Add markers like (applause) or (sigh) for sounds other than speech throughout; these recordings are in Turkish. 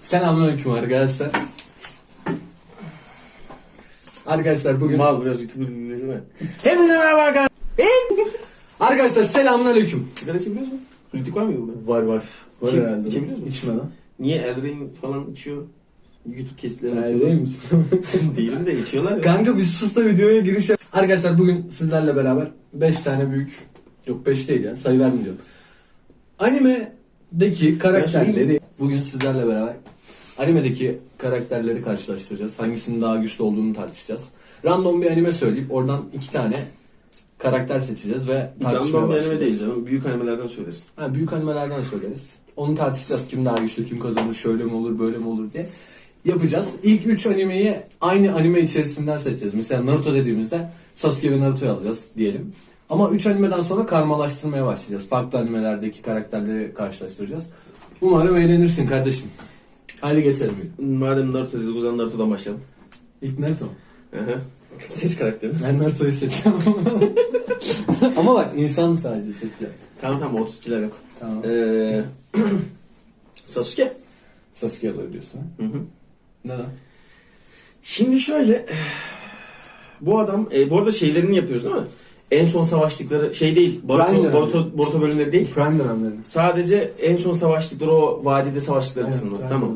Selamünaleyküm arkadaşlar. Arkadaşlar bugün Mal biraz YouTuber gibi desene. Hepinize merhaba arkadaşlar. Arkadaşlar selamünaleyküm. Sigara içebiliyoruz mu? Rütük var mıydı burada? Var var. Var İçim- herhalde. içebiliyor musun? İçme lan. Niye Eldrain falan içiyor? YouTube kesitlerini atıyorlar. değil misin? (laughs) Değilim de içiyorlar ya. Kanka bir sus da videoya giriş yap. Arkadaşlar bugün sizlerle beraber 5 tane büyük yok 5 değil ya sayı vermiyorum. Animedeki karakterleri bugün sizlerle beraber animedeki karakterleri karşılaştıracağız. Hangisinin daha güçlü olduğunu tartışacağız. Random bir anime söyleyip oradan iki tane karakter seçeceğiz ve tartışmaya Random bir başlayacağız. anime değil canım. Büyük animelerden söylesin. Ha, büyük animelerden söyleriz. Onu tartışacağız. Kim daha güçlü, kim kazanır, şöyle mi olur, böyle mi olur diye yapacağız. İlk 3 animeyi aynı anime içerisinden seçeceğiz. Mesela Naruto dediğimizde Sasuke ve Naruto'yu alacağız diyelim. Ama 3 animeden sonra karmalaştırmaya başlayacağız. Farklı animelerdeki karakterleri karşılaştıracağız. Umarım eğlenirsin kardeşim. Haydi geçelim. Madem Naruto dedik o zaman Naruto'dan başlayalım. İlk Naruto. Aha. Seç karakterini. Ben Naruto'yu seçeceğim. (laughs) Ama bak insan sadece seçeceğim. Tamam tamam 32'ler yok. Tamam. Ee, (clears throat) Sasuke. Sasuke alıyor diyorsun. Hı hı. Neden? Şimdi şöyle. Bu adam, e, bu arada şeylerini yapıyoruz değil mi? En son savaştıkları şey değil. Prime Boruto, dönemi. Boruto, Boruto bölümleri değil. Prime dönemleri. Sadece en son savaştıkları o vadide savaştıkları kısım var. Prime Tamam.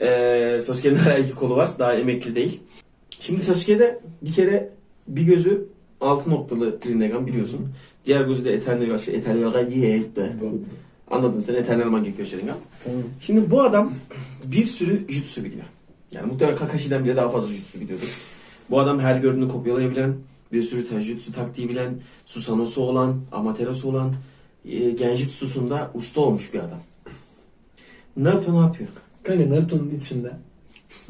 Ee, Sasuke'nin (laughs) hala iki kolu var. Daha emekli değil. Şimdi Sasuke'de bir kere bir gözü altı noktalı Rinnegan biliyorsun. Diğer gözü de Eternal şey Eternal diye Anladın sen Eternal Mangekyo Sharingan. Tamam. Şimdi bu adam bir sürü jutsu biliyor. Yani muhtemelen Kakashi'den bile daha fazla jutsu biliyordur. Bu adam her gördüğünü kopyalayabilen, bir sürü taijutsu taktiği bilen, Susanoo'su olan, Amaterasu'su olan, e, Genjutsu'sunda usta olmuş bir adam. Naruto ne yapıyor? Kanka Naruto'nun içinde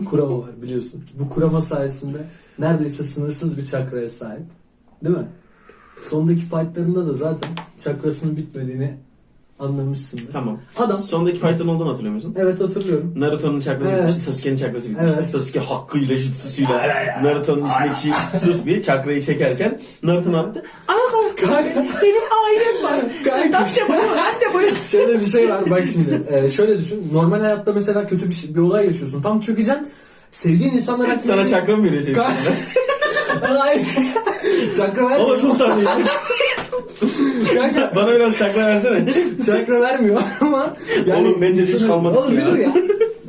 kurama var biliyorsun. Bu kurama sayesinde neredeyse sınırsız bir çakraya sahip. Değil mi? Sondaki fightlarında da zaten çakrasının bitmediğini anlamışsındır. Tamam. Adam Sondaki fight'ın olduğunu hatırlıyor musun? evet hatırlıyorum. Naruto'nun çakrası Evet. bitmişti, Sasuke'nin çakrası bitmişti. Evet. Sasuke hakkıyla jutsusuyla Naruto'nun içindeki sus bir çakrayı çekerken Naruto ne yaptı? Ana Kanka, benim ailem var. kanka. Ben de bunu. Şöyle bir şey var bak şimdi. Ee, şöyle düşün. Normal hayatta mesela kötü bir, şey, bir olay yaşıyorsun. Tam çökeceksin. Sevdiğin insanlar hakkında... Sana çakra mı veriyor senin? (laughs) Hayır. Çakra vermiyor. Ama çok tanrıyım. (laughs) Kanka Bana biraz çakra versene. çakra vermiyor ama Oğlum bende de hiç insanı- kalmadı Oğlum bir ya. dur ya.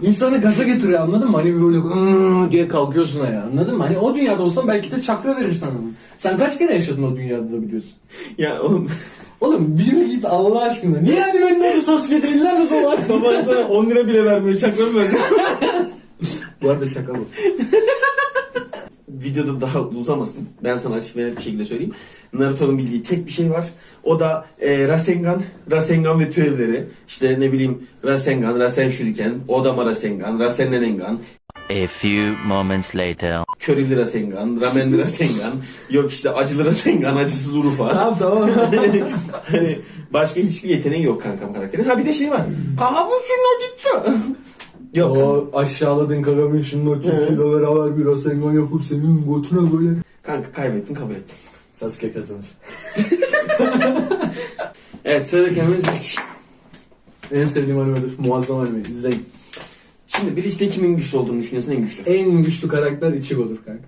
İnsanı gaza getiriyor anladın mı? Hani böyle "Iıı" diye kalkıyorsun ayağa anladın mı? Hani o dünyada olsan belki de çakra verir sana. Sen kaç kere yaşadın o dünyada da biliyorsun. ya oğlum Oğlum bir yürü git Allah aşkına. Niye hani benim orada Sasuke değiller mi sonra? baban sana 10 lira bile vermiyor çakra mı veriyor? (laughs) bu arada şaka bu. Videoda daha uzamasın. Ben sana açık ve net bir şekilde söyleyeyim. Naruto'nun bildiği tek bir şey var. O da e, Rasengan, Rasengan ve türevleri. İşte ne bileyim Rasengan, Rasen Shuriken, Odama Rasengan, Rasen Nenengan, A few moments later. Körili Rasengan, Ramenli Rasengan, (laughs) yok işte acılı Rasengan, acısız Urufa. Tamam tamam. (laughs) hani başka hiçbir yeteneği yok kankam karakterin. Ha bir de şey var. Kagabushi no Jutsu. Yok. o aşağıladın o çözüyle beraber bir Rasengan yapıp senin götüne böyle. Kanka kaybettin kabul ettin. Sasuke kazanır. (laughs) Evet sıradaki animemiz Bleach. En sevdiğim animedir. Muazzam anime. İzleyin. Şimdi Bleach'te kimin güçlü olduğunu düşünüyorsun en güçlü? En güçlü karakter Ichigo'dur kanka.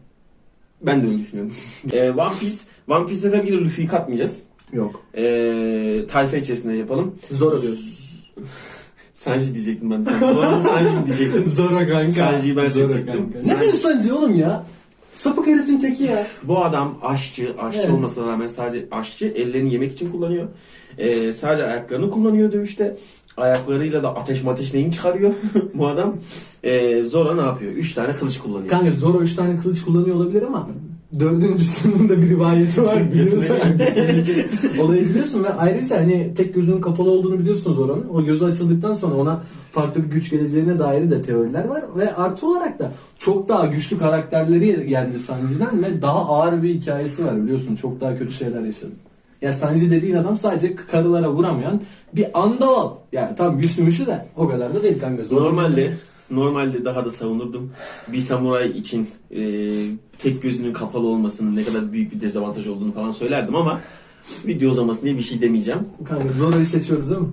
Ben de öyle düşünüyorum. (laughs) ee, One Piece. One ki de Luffy'yi katmayacağız. Yok. Ee, tayfa içerisinde yapalım. Zoro diyorsun. (laughs) Sanji diyecektim ben. Sonra Sanji mi diyecektim? (laughs) Zoro kanka. Sanji'yi ben Zoro seçecektim. kanka. Ne diyorsun Sanji oğlum ya? Sapık herifin teki ya. Bu adam aşçı, aşçı Evet. olmasına rağmen sadece aşçı, ellerini yemek için kullanıyor. Ee, sadece ayaklarını kullanıyor dövüşte. Ayaklarıyla da ateş mateş neyin çıkarıyor (laughs) bu adam. Ee, Zora ne yapıyor? Üç tane kılıç kullanıyor. Kanka Zoro 3 tane kılıç kullanıyor olabilir ama dördüncüsünün de bir rivayeti var. Biliyorsun. (laughs) Olayı biliyorsun ve ayrıca hani tek gözünün kapalı olduğunu biliyorsunuz oranın. O gözü açıldıktan sonra ona farklı bir güç geleceğine dair de teoriler var. Ve artı olarak da çok daha güçlü karakterleri yendi Sanji'den ve daha ağır bir hikayesi var biliyorsun. Çok daha kötü şeyler yaşadı. Ya Sanji dediğin adam sadece karılara vuramayan bir andaval. Yani tam müçlü de o kadar da değil kanka. Zoro Normalde normalde daha da savunurdum. Bir samuray için e, tek gözünün kapalı olmasının ne kadar büyük bir dezavantaj olduğunu falan söylerdim ama video uzamasın diye bir şey demeyeceğim. Kanka Zoro'yu seçiyoruz değil mi?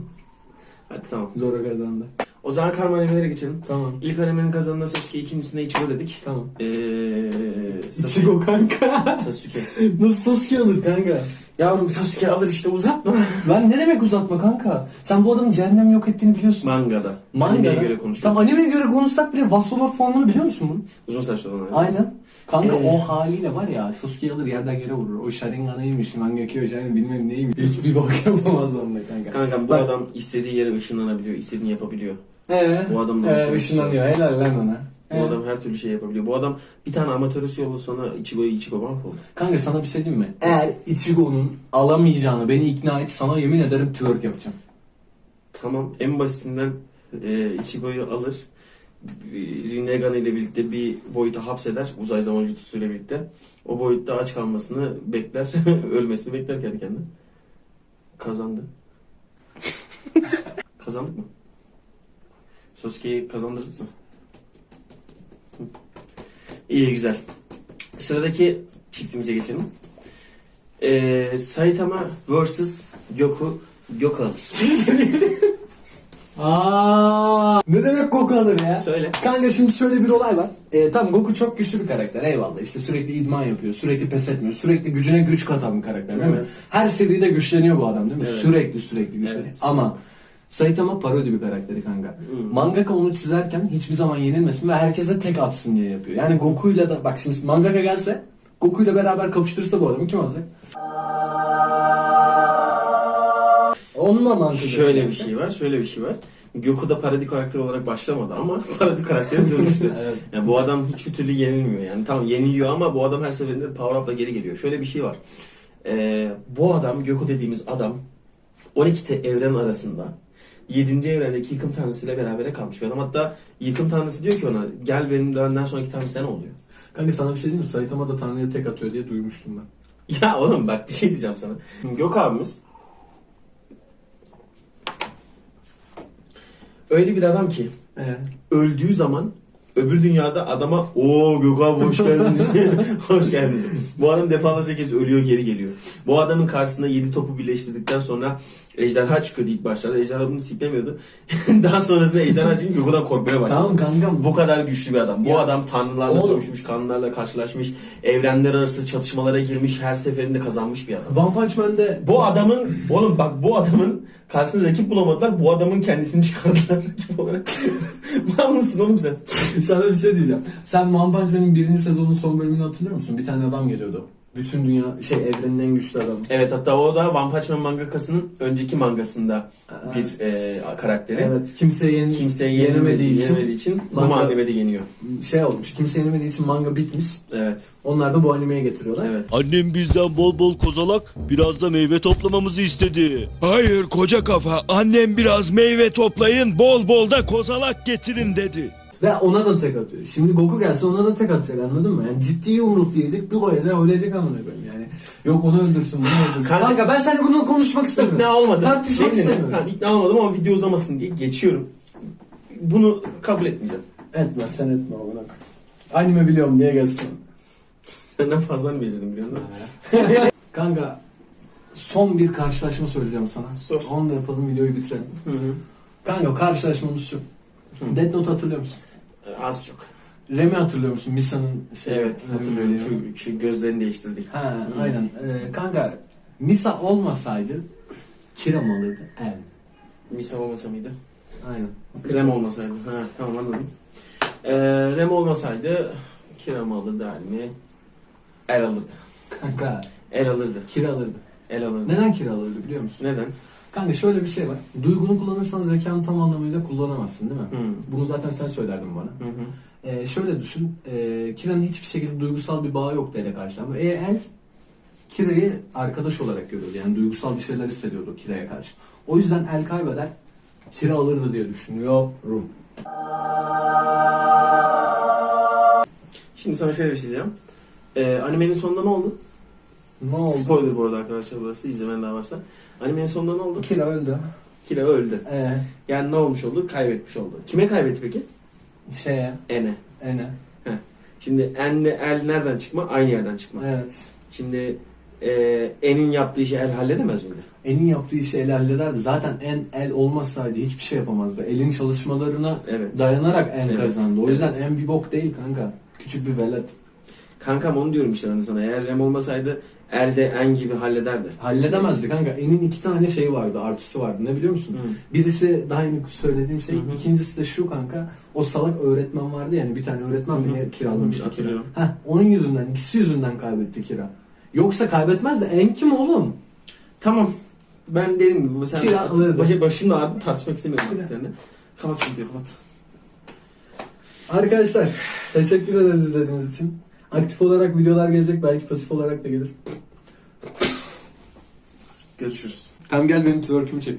Hadi tamam. Zora kazandı. O zaman karma animelere geçelim. Tamam. İlk animenin kazanında Sasuke, ikincisinde Ichigo dedik. Tamam. Eee... Sasuke. İçigo kanka. Sasuke. (laughs) Nasıl Sasuke alır kanka? Yavrum Sasuke alır işte uzatma. (laughs) Lan ne demek uzatma kanka? Sen bu adamın cehennemi yok ettiğini biliyorsun. Mangada. Manga'da. Animeye göre konuşuyoruz. Tam animeye göre konuşsak bile Vasolord formunu biliyor musun bunu? Uzun saçlı olan. Aynen. Kanka Ee? o haliyle var ya Sasuke alır yerden yere vurur. O Sharingan'ıymış, Mangekyo Sharingan bilmem neymiş. Hiçbir bok yapamaz onunla kanka. Kanka bu Bak- adam istediği yere ışınlanabiliyor, istediğini yapabiliyor. Ee, Bu adam da ee, ışınlanıyor. Helal lan ona. Bu Ee. adam her türlü şey yapabiliyor. Bu adam bir tane amatörüsü yolu sonra Ichigo'yu Ichigo mahvoldu. Kanka sana bir şey diyeyim mi? Eğer Ichigo'nun alamayacağını beni ikna et sana yemin ederim twerk yapacağım. Tamam en basitinden e, Ichigo'yu alır. Rinnegan ile birlikte bir boyuta hapseder. Uzay zaman jutsu ile birlikte. O boyutta aç kalmasını bekler. (laughs) ölmesini bekler kendi kendine. Kazandı. (laughs) Kazandık mı? Sasuke'yi kazandırdık mı? İyi güzel. Sıradaki çiftimize geçelim. Ee, Saitama vs. Goku Goku alır. (laughs) Aa, ne demek Goku alır ya? Söyle. Kanka şimdi şöyle bir olay var. Ee, tamam Goku çok güçlü bir karakter eyvallah. İşte sürekli idman yapıyor, sürekli pes etmiyor, sürekli gücüne güç katan bir karakter değil mi? Evet. Her seride güçleniyor bu adam değil mi? Evet. Sürekli sürekli güçleniyor. Evet. Ama Saitama parodi bir karakteri kanka. Hmm. Mangaka onu çizerken hiçbir zaman yenilmesin ve herkese tek atsın diye yapıyor. Yani Goku'yla da bak şimdi mangaka gelse Goku'yla beraber kapıştırırsa bu adamı kim alacak? Onunla mantıklı. Şöyle bir şey var, şöyle bir şey var. Goku da parodi karakter olarak başlamadı ama (laughs) parodi karaktere dönüştü. (laughs) Evet. Yani bu adam hiçbir türlü yenilmiyor yani. Tamam yeniliyor ama bu adam her seferinde power up'la geri geliyor. Şöyle bir şey var. Ee, bu adam, Goku dediğimiz adam 12 te- evren arasında 7. evrendeki yıkım tanrısıyla berabere kalmış bir adam. Hatta yıkım tanrısı diyor ki ona gel benim benden sonraki tanrı sen oluyor. Kanka sana bir şey diyeyim mi? Saitama da Tanrı'ya tek atıyor diye duymuştum ben. (laughs) Ya oğlum bak bir şey diyeceğim sana. Gök abimiz öyle bir adam ki Ee, öldüğü zaman öbür dünyada adama o Gök abi hoş geldiniz. (laughs) hoş geldiniz. Bu adam defalarca kez ölüyor geri geliyor. Bu adamın karşısında 7 topu birleştirdikten sonra ejderha çıkıyordu ilk başlarda. Ejderha bunu siklemiyordu. (laughs) Daha sonrasında ejderha çıkınca Gök'den korkmaya başladı. tamam kankam. Bu kadar güçlü bir adam. Bu Ya, adam tanrılarla oğlum. dövüşmüş, kanlılarla karşılaşmış, evrenler arası çatışmalara girmiş, her seferinde kazanmış bir adam. One Punch Man'de Bu adamın, oğlum bak bu adamın karşısında rakip bulamadılar, bu adamın kendisini çıkardılar (laughs) rakip olarak. Var mısın oğlum sen? Sana bir şey diyeceğim. Sen One Punch Man'in birinci sezonun son bölümünü hatırlıyor musun? Bir tane adam geliyordu. Bütün dünya şey evrenin en güçlü adamı. Evet hatta o da One Punch Man mangakasının önceki mangasında bir e, karakteri. Evet. Kimse yen Kimseyi yenemediği yenemediği, için yenemediği için bu manga- mahallede yeniyor. şey olmuş. Kimse yenemediği için manga bitmiş. Evet, Onlar da bu animeye getiriyorlar. evet. Annem bizden bol bol kozalak, biraz da meyve toplamamızı istedi. Hayır koca kafa, annem biraz meyve toplayın, bol bol da kozalak getirin dedi. Ve ona da tek atıyor. Şimdi Goku gelse ona da tek atacak anladın mı? Yani ciddi yumruk diyecek bir koyacak ölecek amına koyayım yani. Yok onu öldürsün bunu öldürsün. Kanka- Kanka, ben seninle bunu konuşmak istemiyorum. İkna olmadım. Tartışmak istemiyorum. Tamam, ikna olmadım ama video uzamasın diye geçiyorum. Bunu kabul etmeyeceğim. Etmez sen etme amına koyayım. Anime biliyorum diye gelsin. Senden fazla anime izledim biliyor musun? (laughs) Kanka son bir karşılaşma söyleyeceğim sana. Sor. Onu da yapalım videoyu bitirelim. Hı hı. Kanka karşılaşmamız şu. Death Note hatırlıyor musun? Az çok. Remy hatırlıyor musun? Misa'nın şey, Evet hatırlıyorum. Şu, şu gözlerini değiştirdik. Ha Hı. aynen. Ee, kanka Misa olmasaydı Kira mı alırdı? El. Misa olmasa mıydı? Aynen. Rem olmasaydı. Ha tamam anladım. Ee, Rem olmasaydı Kiram alırdı mi? El alırdı. Kanka El alırdı. Kira alırdı. El alırdı. Neden kira alırdı biliyor musun? Neden? Kanka şöyle bir şey var. Duygunu kullanırsan zekanı tam anlamıyla kullanamazsın değil mi? Hı. Bunu zaten sen söylerdin bana. Hı hı. Ee, şöyle düşün. E, Kira'nın hiçbir şekilde duygusal bir bağı yoktu ele karşı. Ama e, El Kira'yı arkadaş olarak görüyordu. Yani duygusal bir şeyler hissediyordu Kira'ya karşı. O yüzden El kaybeder. Kira alırdı diye düşünüyorum. Şimdi sana şöyle bir şey diyeceğim. Ee, animenin sonunda ne oldu? Ne oldu? Spoiler bu arada arkadaşlar burası. İzlemen daha başla. Animenin sonunda ne oldu? Kira öldü. Kira öldü. Ee, Yani ne olmuş oldu? Kaybetmiş oldu. Kime kaybetti peki? şeye, Ene. Ene. Şimdi En'le El nereden çıkma? Aynı yerden çıkma. Evet. Şimdi e, En'in yaptığı işi El halledemez miydi? En'in yaptığı işi el hallederdi. Zaten En el olmasaydı hiçbir şey yapamazdı. El'in çalışmalarına Evet. dayanarak En Evet. kazandı. O yüzden. En bir bok değil kanka. Küçük bir velet. Kankam onu diyorum işte hani sana. Eğer Rem olmasaydı elde en gibi hallederdi. Halledemezdi kanka. En'in iki tane şey vardı, artısı vardı. Ne biliyor musun? Hı. Birisi daha yeni söylediğim şey, Hı hı. ikincisi de şu kanka. O salak öğretmen vardı yani bir tane öğretmen Hı hı. beni kiralamıştı Hı hı, kira. Heh, onun yüzünden, ikisi yüzünden kaybetti kira. Yoksa kaybetmez de en kim oğlum? Tamam. Ben dedim gibi sen Kira alırdı. başa başımda ağrıdı tartışmak istemiyorum artık seninle. Kapat videoyu kapat. Arkadaşlar teşekkür ederiz izlediğiniz için. Aktif olarak videolar gelecek belki pasif olarak da gelir. Görüşürüz. Tamam gel benim twerk'ümü çek.